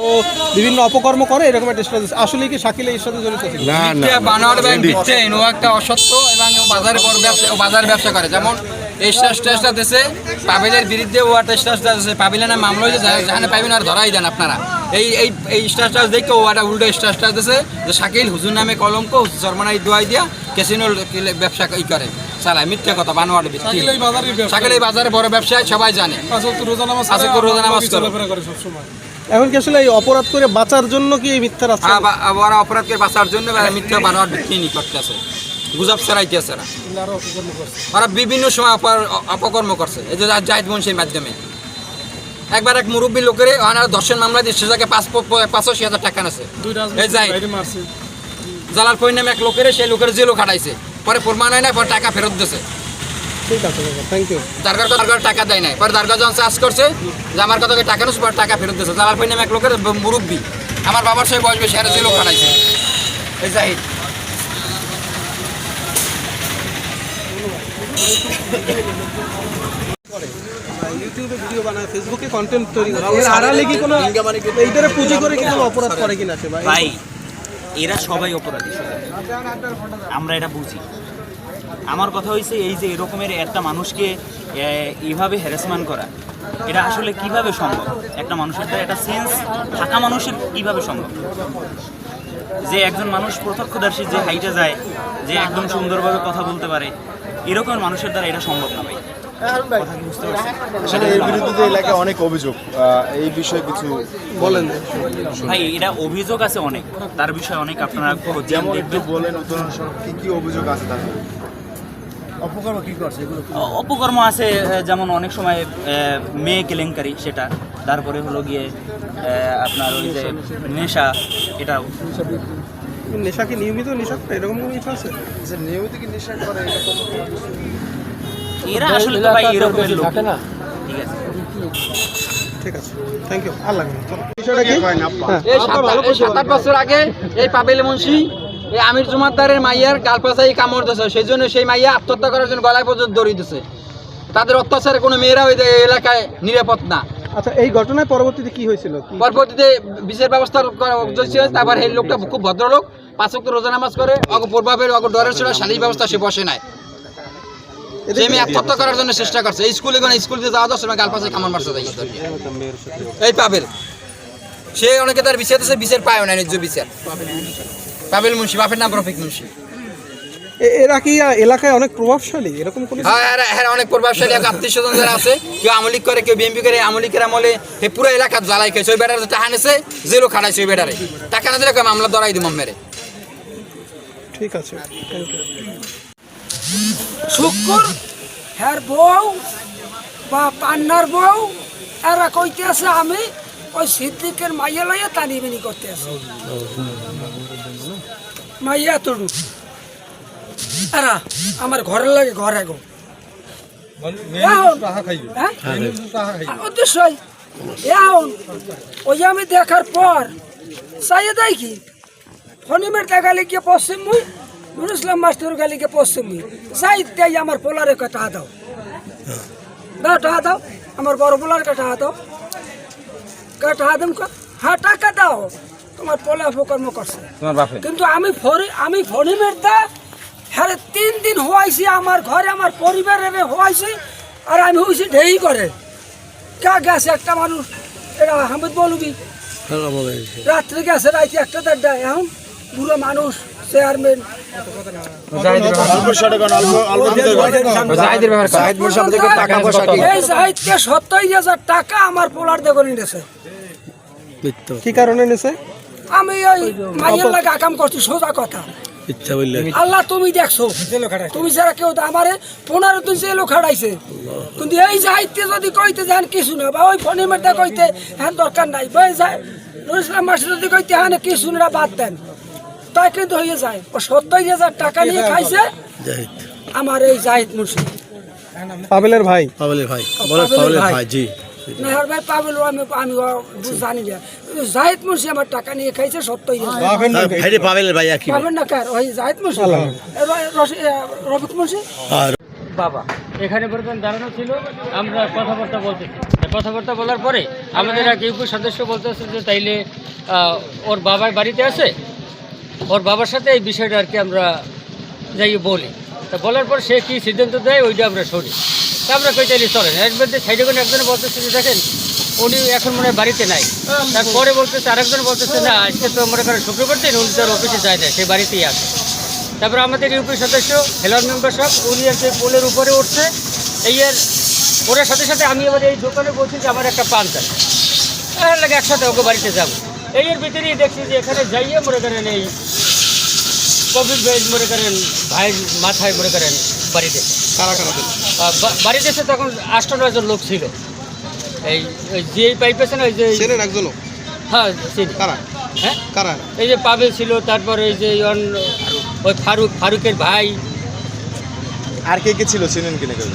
ও বিভিন্ন অপকর্ম করে এরকম একটা আসলে কি শাকিল এর সাথে জড়িত ছিল না না মিথ্যা ব্যাংক দিচ্ছে ও একটা অসত্য এবং ও বাজারে বড় ব্যবসা ও বাজারে ব্যবসা করে। যেমন এই স্টেজটা দেশে পাবিলের বিরুদ্ধে ও একটা স্টেজটা দেশে পাবিলের নামে মামলা হয়েছে যেখানে পাইবেন আর ধরাই দেন আপনারা। এই এই এই দেখে ও একটা উল্টো যে শাকিল হুজুর নামে কলঙ্ক সরমানাই দোয়াই দিয়া ক্যাসিনোর ব্যবসা ই করে। চালায় মিথ্যা কথা বানোয়াট ভিত্তি শাকিল এই বাজারে বড় ব্যবসায় সবাই জানে। রোজা নামাজ পাঁচ ওয়াক্ত রোজা নামাজ করে। করে এখন কি আসলে এই অপরাধ করে বাঁচার জন্য কি এই মিথ্যা রাস্তা ওরা অপরাধকে বাঁচার জন্য মিথ্যা বানোয়াট ভিত্তি করতেছে। গুজব ছড়াইতেছে ওরা বিভিন্ন সময় অপর- অপকর্ম করছে। এই যে জাহিদ বংশীর মাধ্যমে। একবার এক মুরব্বী লোকের ওনারা দর্শন মামলা দিয়ে সে জায়গায় পাঁচ পাঁচাশি হাজার টাকা আছে এই যাই বাইরে নামে এক লোকের সেই লোকের জেলও খাটাইছে। পরে প্রমাণ হয় না পরে টাকা ফেরত দিয়েছে। ঠিক আছে বাবা থ্যাংক ইউ দারগার দারগার টাকা দেয় নাই। পরে দারগা যখন চার্জ করছে যে আমার কথা টাকা নেই টাকা ফেরত দিয়েছে জালালপুর নামে এক লোকের মুরব্বী। আমার বাবার সঙ্গে বয়স বেশি আর জেলও খাটাইছে এই জাহিদ। ইউটিউবে ভিডিও বানায় ফেসবুকে কন্টেন্ট তৈরি করে। এর আড়ালে কি কোনো এইটারে পুঁজি করে কি কোনো অপরাধ করে কিনা সে ভাই? ভাই এরা সবাই অপরাধী আমরা এটা বুঝি। আমার কথা হয়েছে এই যে এরকমের একটা মানুষকে এ, এইভাবে হ্যারাসমেন্ট করা এটা আসলে কীভাবে সম্ভব? একটা মানুষের দ্বারা একটা সেন্স থাকা মানুষের কীভাবে সম্ভব? যে একজন মানুষ প্রত্যক্ষদর্শী যে হাইটে যায় যে একদম সুন্দরভাবে কথা বলতে পারে এরকম মানুষের দ্বারা এটা সম্ভব না ভাই। আসলে এর বিরুদ্ধে এলাকায় অনেক অভিযোগ এই বিষয়ে কিছু বলেন। ভাই এটা অভিযোগ আছে অনেক তার বিষয়ে অনেক আপনারা যেমন একটু বলেন উদাহরণস্বরূপ কি কি অভিযোগ আছে তার অপকর্ম আছে যেমন অনেক সময় মেয়ে কেলেঙ্কারি সেটা। তারপরে হলো গিয়ে আপনার ওই যে নেশা এটাও। নেশা কি নিয়মিত নেশা? এরকম কোনো কিছু আছে? যে নিয়মিত কি নেশা করে? এরকম এরা আসলে তো ভাই এরকমের লোক। ঠিক আছে। ঠিক আছে। থ্যাংক ইউ আর লাগবে বিষয়টা কি? হ্যাঁ। সাত- এই সাত আট বছর আগে এই পাবেল মুন্সি এই আমির জুমাদ্দারের মাইয়ার গালপাশাই কামড় দিছে সেই জন্য সেই মাইয়া আত্মহত্যা করার জন্য গলায় পর্যন্ত দড়ি দিছে। তাদের অত্যাচারে কোনো মেয়েরা ওই এলাকায় নিরাপদ না। আচ্ছা এই ঘটনায় পরবর্তীতে কি হয়েছিল? পরবর্তীতে বিচার ব্যবস্থা করা তারপর এই লোকটা খুব ভদ্রলোক পাঁচ ওয়াক্ত রোজা নামাজ করে অগ পূর্বাবের অগ ডরের সময় শালীর ব্যবস্থা সে বসে নাই। আত্মহত্যা করার জন্য চেষ্টা করছে। স্কুলে কোনো স্কুলে যাওয়া যাওয়ার সময় গালপাশে কামড় মারছে তাই এই পাবেল সে অনেকে তার বিচার দিচ্ছে বিচার পায় না ন্যায্য বিচার। পাবেল মুন্সি বাপের নাম রফিক মুন্সি। এরা কি এলাকায় অনেক প্রভাবশালী? এরকম কোনো হ্যাঁ অনেক প্রভাবশালী এক আত্মীয় স্বজন যারা আছে কেউ আমলিক করে কেউ বিএমপি করে আমলিকের আমলে এই পুরো এলাকা জ্বালাই খাইছে। ওই বেটার টাকা নেছে জেলও খাটাইছে ওই বেটারে টাকা না দিলে মামলা ধরাই দিব মেরে ঠিক আছে শুকুর হ্যার বউ বা পান্নার বউ এরা কইতে আছে আমি ওই সিদ্দিকের মাইয়া লইয়া টানি বেনি করতে আছে। মাইয়া তরু এরা আমার ঘরের লাগে ঘরে গো এখন, হ্যাঁ? উদ্দেশ্যই এখন ওই আমি দেখার পর চাইয়ে দেয় কি? ফনিমের টাকা গিয়ে পশ্চিম মুই নুর ইসলাম মাস্টার গালি গিয়ে পশ্চিম মুই। যাই তাই আমার পোলারে কথা দাও। দাও টাকা দাও। আমার বড় পোলার কাটা দাও। কাটা দাম হ্যাঁ টাকা দাও তোমার পোলা অপকর্ম করছে। তোমার বাপে? কিন্তু আমি ফরি আমি ফনিমের দা হ্যাঁ তিন দিন হওয়াইছি আমার ঘরে আমার পরিবারের হওয়াইছি আর আমি হয়েছি ঢেই করে কা গেছে একটা মানুষ এটা হামিদ বলবি রাত্রে গেছে রাইতে একটা দেড়টা এখন বুড়ো মানুষ চেয়ারম্যান। টাকা আমার পোলার দেখে নিয়েছে। কি কারণে নেছে আমি ওই মাইয়ের লাগে আকাম করছি সোজা কথা। আল্লাহ তুমি দেখছ তুমি যারা কেউ তো আমারে পনেরো দিন জেলও খাড়াইছে। কিন্তু এই সাহিত্যে যদি কইতে যান কিছু না বা ওই ফোনের মধ্যে কইতে হ্যাঁ দরকার নাই বা যায়। নুর ইসলাম মাস্টার যদি কইতে হ্যাঁ কিছু না বাদ দেন। তাই কিন্তু হয়ে যায়। ও সত্তর হাজার টাকা নিয়ে খাইছে। আমার এই জাহিদ মুর্শিদ পাবেলের ভাই। পাবেলের ভাই জি। নেহার ভাই পাবেল আমি আমি জানি না। জাহিদ মুন্সি আমার টাকা নিয়ে খাইছে সত্তর হাজার পাবেন না কার? ওই জাহিদ মুন্সি? এবার রশি- এ, রফিক মুন্সি? বাবা এখানে পর্যন্ত দাঁড়ানো ছিল আমরা কথাবার্তা বলতেছি কথাবার্তা বলার পরে আমাদের এক ইউপি সদস্য বলতেছে যে তাইলে আহ, ওর বাবার বাড়িতে আছে। ওর বাবার সাথে এই বিষয়টা আর কি আমরা যাই বলি। তা বলার পর সে কী সিদ্ধান্ত দেয় ওইটা আমরা শুনি। আমরা কই তাইলে চলেন। এর মধ্যে সাইডে কোনো একজনে বলতেছে যে, দেখেন, উনি এখন মনে বাড়িতে নাই। তারপরে বলতেছে, আরেকজন বলতেছে, না, আজকে তো মনে করেন শুক্রবার দিন উনি তার অফিসে যায় না সে বাড়িতেই আছে। তারপরে আমাদের ইউপি সদস্য হেলার মেম্বার সব উনি আর পোলের উপরে উঠছে। এই আর ওনার সাথে সাথে আমি এবার এই দোকানে বলছি যে, আমার একটা পান চাই। এর লাগে একসাথে ওকে বাড়িতে যাব। এই এর ভিতরেই দেখছি যে, এখানে যাইয়ে মনে করেন এই কোভিড বেজ মনে করেন ভাই মাথায় মনে করেন বাড়িতে। কারা কারা বাড়িতে এসে তখন আষ্ট নয়জন লোক ছিল। এই যে পাইপ আছে না ওই যে চেনেন একজনও হ্যাঁ চিনি। কারা? হ্যাঁ? কারা? এই যে পাবেল ছিল তারপর ওই যে ওই ফারুক ফারুকের ভাই। আর কে কে ছিল চিনেন কিনা কেউ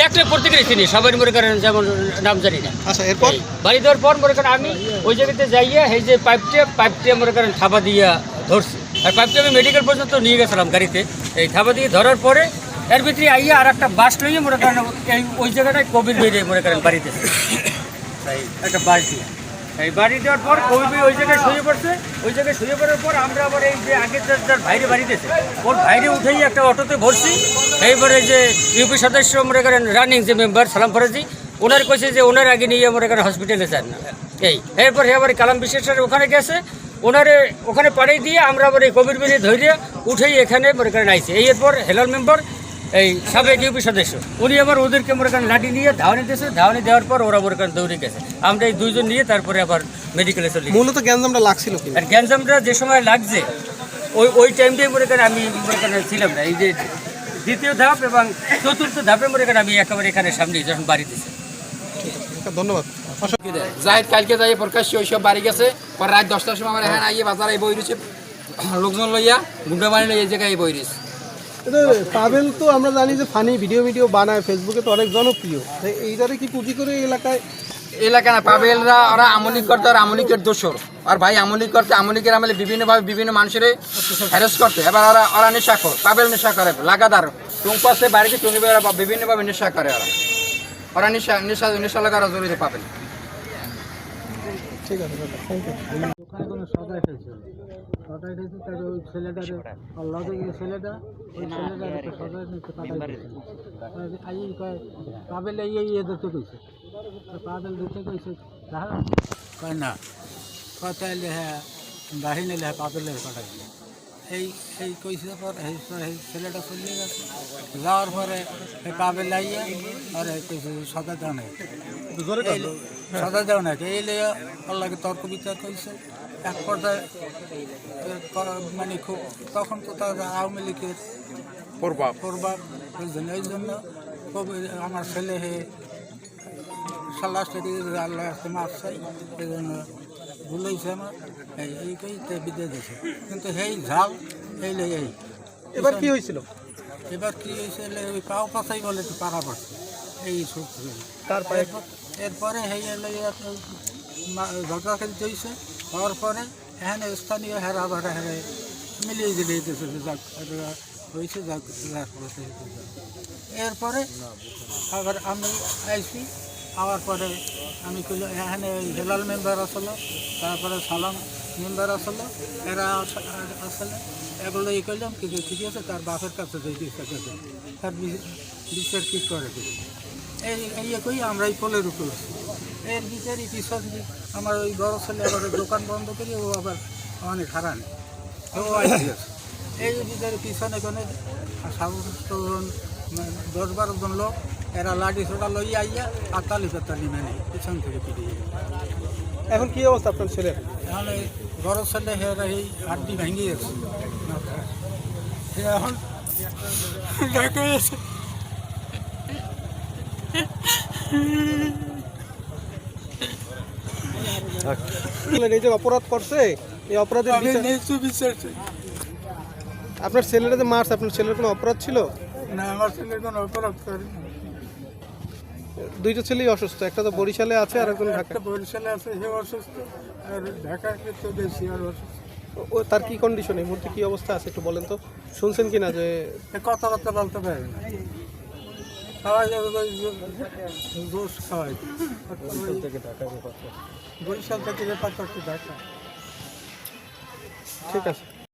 দেখলে প্রত্যেকেরই চিনি সবাই মনে করেন যেমন নাম জানি না। আচ্ছা এরপর? বাড়ি দেওয়ার পর মনে করেন আমি ওই জায়গাতে যাইয়া এই যে পাইপটা পাইপটা মনে করেন থাবা দিয়া ধরছি। আর পাইপটা আমি মেডিকেল পর্যন্ত নিয়ে গেছিলাম গাড়িতে। এই থাবা দিয়ে ধরার পরে এর ভিতরে আইয়া আর একটা বাস লইয়ে মনে করেন এই ওই জায়গাটায় কোভিড বেরিয়ে মনে করেন বাড়িতে। একটা বাস দিয়ে। এই বাড়ি দেওয়ার পর কবি ওই জায়গায় শুয়ে পড়ছে। ওই জায়গায় শুয়ে পড়ার পর আমরা আবার এই যে আগে যার বাইরে বাড়িতেছে ওর বাইরে উঠেই একটা অটোতে ভরছি। এইবারে যে ইউপি সদস্য মনে করেন রানিং যে মেম্বার সালাম ফরাজি ওনার কইছে যে ওনার আগে নিয়ে মনে করেন হসপিটালে যান। না এই এরপর আবার কালাম বিশেষের ওখানে গেছে। ওনারে ওখানে পাড়িয়ে দিয়ে আমরা আবার এই কোভিড বেরিয়ে ধরে উঠেই এখানে মনে করেন আইছি। এই এরপর হেলাল মেম্বার এই সাবেক ইউপি সদস্য উনি আবার ওদেরকে মনে করেন লাঠি নিয়ে ধাওয়ানি দিয়েছে ধাওয়ানি দেওয়ার পর ওরা মনে করেন দৌড়ে গেছে। আমরা এই দুইজন নিয়ে তারপরে আবার মেডিকেলে চলে। মূলত গ্যাঞ্জামটা লাগছিল আর গ্যাঞ্জামটা যে সময় লাগছে ওই ওই টাইমটাই মনে করেন আমি মনে করেন ছিলাম না। এই যে দ্বিতীয় ধাপ এবং চতুর্থ ধাপে মনে করেন আমি একেবারে এখানে সামনে যখন বাড়ি বাড়িতে ধন্যবাদ। জাহিদ কালকে যাই প্রকাশ্যে ওইসব বাড়ি গেছে। পরে রাত দশটার সময় আমার এখানে আইয়ে বাজারে বই রয়েছে। লোকজন লইয়া গুন্ডা মারি লইয়া এই জায়গায় বই রয়েছে। পাবেল তো আমরা জানি যে ফানি ভিডিও ভিডিও বানায় ফেসবুকে তো অনেক জনপ্রিয়। এইটারে কি পুঁজি করে এলাকায়? এলাকা না পাবেলরা ওরা আমলিক করতে আর আমলিকের দোষর। আর ভাই আমলিক করতে আমলিকের আমলে বিভিন্নভাবে বিভিন্ন মানুষের হ্যারেস করতে। এবার ওরা ওরা নেশা কর পাবেল নেশা করে লাগাতার। টুঙ্কু আছে বাড়িতে টুঙ্গি বেড়া বিভিন্নভাবে নেশা করে ওরা। ওরা নেশা নেশা নেশা লাগা ওরা জড়িত পাবেন ঠিক আছে সদাই ফেলছে তার ওই ছেলেটার লগে গিয়ে ছেলেটা ওই ছেলেটার একটা সদাই পাঠাই আই কয় পাবেল এই কইছে। পাবেল দিতে কইছে তাহলে কয় না। কয় তাইলে হ্যাঁ বাহিনী হ্যাঁ পাবেলের পাঠাই এই এই কইছে পর এই ছেলেটা চলে গেছে। যাওয়ার পরে এই পাবেল আইয়া আর এই কইছে সদা দেওয়া নেই। সদা দেওয়া নাকি এই লেগে আল্লাহকে তর্ক বিতর্ক হয়েছে এক পর্যায়ে মানে খুব তখন তো তার আওয়ামী লীগের প্রভাব। প্রভাব বুঝলেন এই জন্য আমার ছেলে হে সাল্লাহ আল্লাহ মারছে এই জন্য ভুল হয়েছে আমার এই এই তে বিদে দিয়েছে। কিন্তু সেই ঝাল এই লে এই। এবার কি হয়েছিল? এবার কি হয়েছে এলে ওই পাও পাশাই বলে একটু পাড়া পড়ছে এই সব কার পায়ে এরপরে এলে ঝগড়া খেলতে হয়েছে। হওয়ার পরে, এখানে স্থানীয় হেরা আবার হেরে মিলিয়ে দিলে যাক হয়েছে, যাক। এরপরে আবার আমি আইসি আওয়ার পরে আমি কইল, এখানে হেলাল মেম্বার আসলো, তারপরে সালাম মেম্বার আসলো, এরা আসলে এগুলো ই করলাম কিছু ঠিক আছে, তার বাপের কাছে তার বিচার কি করে? এই কই আমরা এই পোলের উপর এর ভিতরে পিছন আমার ওই বড় ছেলে আবার দোকান বন্ধ করে ও আবার অনেক হারান। এই ভিতরে পিছনে কোনো সমস্ত মানে দশ বারো জন লোক এরা লাঠি ছোটা লইয়া আইয়া আর তালি পাতালি মানে পিছন থেকে পিটিয়ে এখন কি অবস্থা আপনার ছেলের তাহলে বড় ছেলে হেরা এই হাড্ডি ভেঙে গেছে। এখন আছে এই যে অপরাধ করছে এই অপরাধের। আপনার ছেলেরা যে মারছে আপনার ছেলের কোনো অপরাধ ছিল? না আমার ছেলে কোনো অপরাধ করে দুইটা ছেলেই অসুস্থ একটা তো বরিশালে আছে আর একজন ঢাকা বরিশালে আছে সে অসুস্থ আর ঢাকার ক্ষেত্রে বেশি আর অসুস্থ। ও তার কি কন্ডিশন এই মুহূর্তে কি অবস্থা আছে একটু বলেন তো। শুনছেন কিনা যে এ কথাবার্তা বলতে পারে না। খাওয়াই যাবে দোষ খাওয়াই। বরিশাল থেকে রেফার করতে ঢাকা ঠিক আছে।